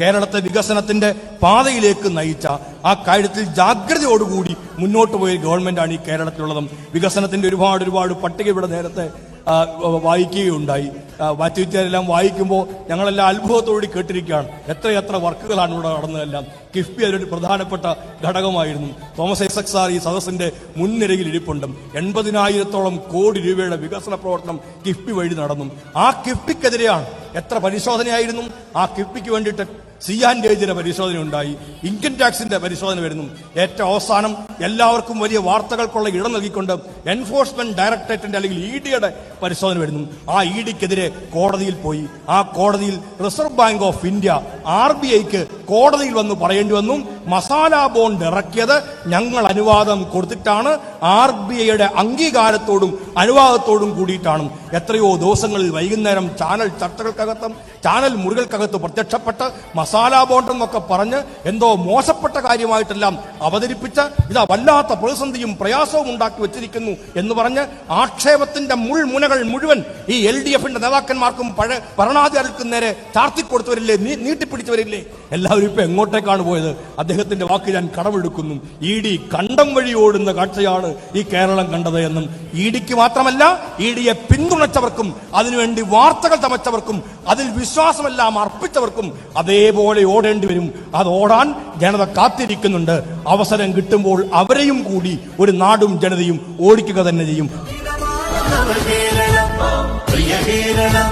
കേരളത്തെ വികസനത്തിന്റെ പാതയിലേക്ക് നയിച്ച ആ കാര്യത്തിൽ ജാഗ്രതയോടുകൂടി മുന്നോട്ട് പോയ ഗവൺമെന്റാണ് ഈ കേരളത്തിലുള്ളതും. വികസനത്തിന്റെ ഒരുപാട് ഒരുപാട് പട്ടിക ഇവിടെ നേരത്തെ വായിക്കുകയുണ്ടായി. ആ, മാറ്റിവെച്ചാലെല്ലാം വായിക്കുമ്പോൾ ഞങ്ങളെല്ലാം അത്ഭുതത്തോടി കേട്ടിരിക്കുകയാണ്. എത്രയെത്ര വർക്കുകളാണ് ഇവിടെ നടന്നതെല്ലാം. കിഫ്ബി അതിലൊരു പ്രധാനപ്പെട്ട ഘടകമായിരുന്നു. തോമസ് ഐസക് സാർ ഈ സദസ്സിന്റെ മുൻനിരയിൽ ഇരിപ്പുണ്ട്. എൺപതിനായിരത്തോളം കോടി രൂപയുടെ വികസന പ്രവർത്തനം കിഫ്ബി വഴി നടന്നു. ആ കിഫ്ബിക്കെതിരെയാണ് എത്ര പരിശോധനയായിരുന്നു. ആ കിഫ്ബിക്ക് വേണ്ടിയിട്ട് സി ആൻ ഗേജിന്റെ പരിശോധന ഉണ്ടായി. ഇൻകം ടാക്സിന്റെ പരിശോധന വരുന്നു. ഏറ്റവും അവസാനം എല്ലാവർക്കും വലിയ വാർത്തകൾക്കുള്ള ഇടം നൽകിക്കൊണ്ട് എൻഫോഴ്സ്മെന്റ് ഡയറക്ടറേറ്റിന്റെ അല്ലെങ്കിൽ ഇ ഡിയുടെ പരിശോധന വരുന്നു. ആ ഇ ഡിക്കെതിരെ കോടതിയിൽ പോയി. ആ കോടതിയിൽ Reserve Bank of India R B ഐക്ക് കോടതിയിൽ വന്ന് പറയേണ്ടി വന്നു. മസാല ബോണ്ട് ഇറക്കിയത് ഞങ്ങൾ അനുവാദം കൊടുത്തിട്ടാണ്. ആർ ബി ഐയുടെ അംഗീകാരത്തോടും അനുവാദത്തോടും കൂടിയിട്ടാണ് എത്രയോ ദിവസങ്ങളിൽ വൈകുന്നേരം ചാനൽ ചർച്ചകൾക്കകത്തും ചാനൽ മുറികൾക്കകത്ത് പ്രത്യക്ഷപ്പെട്ട് മസാല ബോണ്ട് എന്നൊക്കെ പറഞ്ഞ് എന്തോ മോശപ്പെട്ട കാര്യമായിട്ടെല്ലാം അവതരിപ്പിച്ച് ഇതാ വല്ലാത്ത പ്രതിസന്ധിയും പ്രയാസവും ഉണ്ടാക്കി വെച്ചിരിക്കുന്നു എന്ന് പറഞ്ഞ് ആക്ഷേപത്തിന്റെ മുൾമുനകൾ മുഴുവൻ ഈ എൽ ഡി എഫിന്റെ നേതാക്കന്മാർക്കും ഭരണാധികാരികൾക്കും നേരെ ചാർത്തിക്കൊടുത്തവരില്ലേ നീ- പിടിച്ചവരില്ലേ എല്ലാവരും ഇപ്പൊ എങ്ങോട്ടേക്കാണ് പോയത്? അദ്ദേഹത്തിന്റെ വാക്ക് ഞാൻ കടമെടുക്കുന്നു. ഇ ഡി കണ്ടം വഴി ഓടുന്ന കാഴ്ചയാണ് ഈ കേരളം കണ്ടത് എന്നും. ഇ ഡിക്ക് മാത്രമല്ല ഇ ഡിയെ പിന്തുണച്ചവർക്കും അതിനുവേണ്ടി വാർത്തകൾ തമച്ചവർക്കും അതിൽ വിശ്വാസമെല്ലാം അർപ്പിച്ചവർക്കും അതേപോലെ ഓടേണ്ടി വരും. അത് ഓടാൻ ജനത കാത്തിരിക്കുന്നുണ്ട്. അവസരം കിട്ടുമ്പോൾ അവരെയും കൂടി ഒരു നാടും ജനതയും ഓടിക്കുക തന്നെ ചെയ്യും. പ്രിയ കേരളം